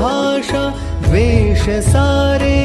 भाषा द्वेष सारे